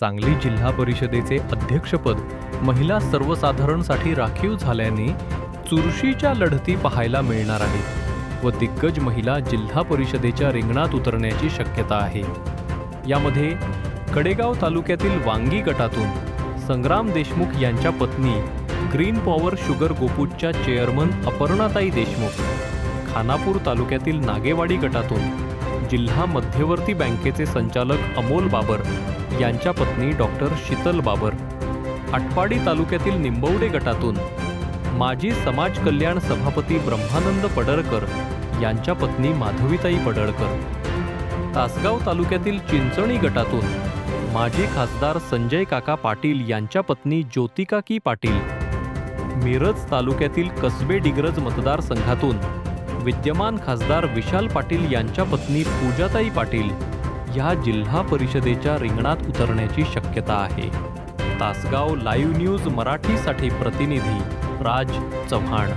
सांगली जिल्हा परिषदेचे अध्यक्षपद महिला सर्वसाधारणसाठी राखीव झाल्याने चुरशीच्या लढती पाहायला मिळणार आहेत व दिग्गज महिला जिल्हा परिषदेच्या रिंगणात उतरण्याची शक्यता आहे. यामध्ये कडेगाव तालुक्यातील वांगी गटातून संग्राम देशमुख यांच्या पत्नी ग्रीन पॉवर शुगर गोपूजच्या चेअरमन अपर्णाताई देशमुख खानापूर तालुक्यातील नागेवाडी गटातून जिल्हा मध्यवर्ती बँकेचे संचालक अमोल बाबर यांच्या पत्नी डॉक्टर शीतल बाबर. आटपाडी तालुक्यातील निंबवडे गटातून माजी समाज कल्याण सभापती ब्रह्मानंद पडळकर यांच्या पत्नी माधवीताई पडळकर. तासगाव तालुक्यातील चिंचणी गटातून माजी खासदार संजय काका पाटील यांच्या पत्नी ज्योतिकाकी पाटील. मिरज तालुक्यातील कसबे डिग्रज मतदारसंघातून विद्यमान खासदार विशाल पाटील यांच्या पत्नी पूजाताई पाटील ह्या जिल्हा परिषदेच्या रिंगणात उतरण्याची शक्यता आहे. तासगाव लाईव्ह न्यूज मराठीसाठी प्रतिनिधी राज चव्हाण.